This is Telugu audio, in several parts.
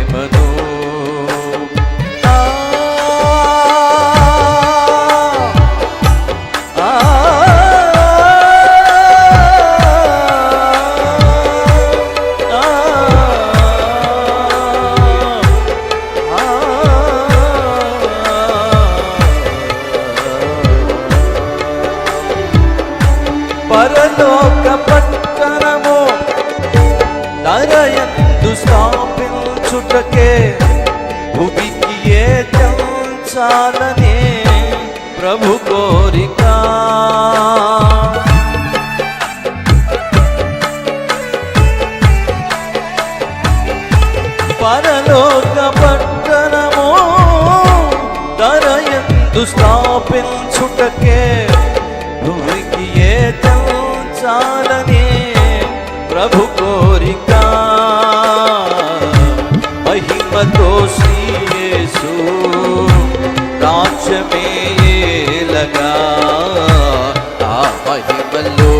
ప్రేమను పరలోక పట్టణము ధరయ చేయుటకే భూమికి ఏ చాలనే ప్రభు కోరిక. పరలోక పట్టణము ధర ఎందు స్థాపించుటకే భూమికి ఏ చాలని ప్రభు కోరిక. ప్రేమతోసి యేసు రాజ్యమే ఏలగా ఆ మహిమలో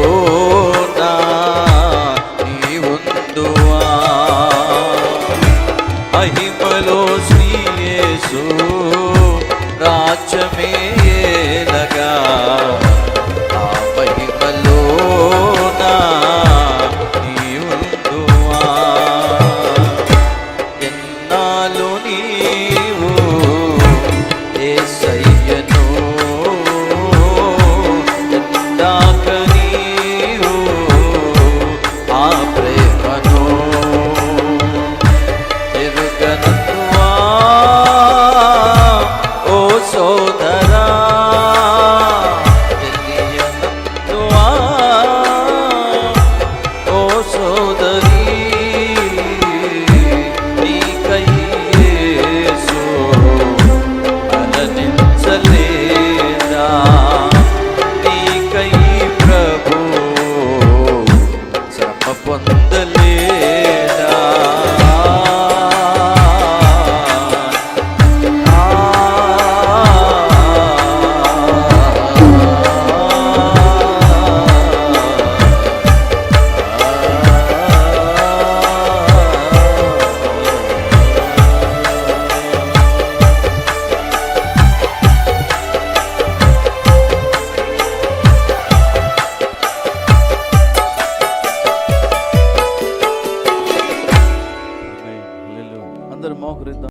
మహిమలో శ్రీ యేసు अंदर मोख रहता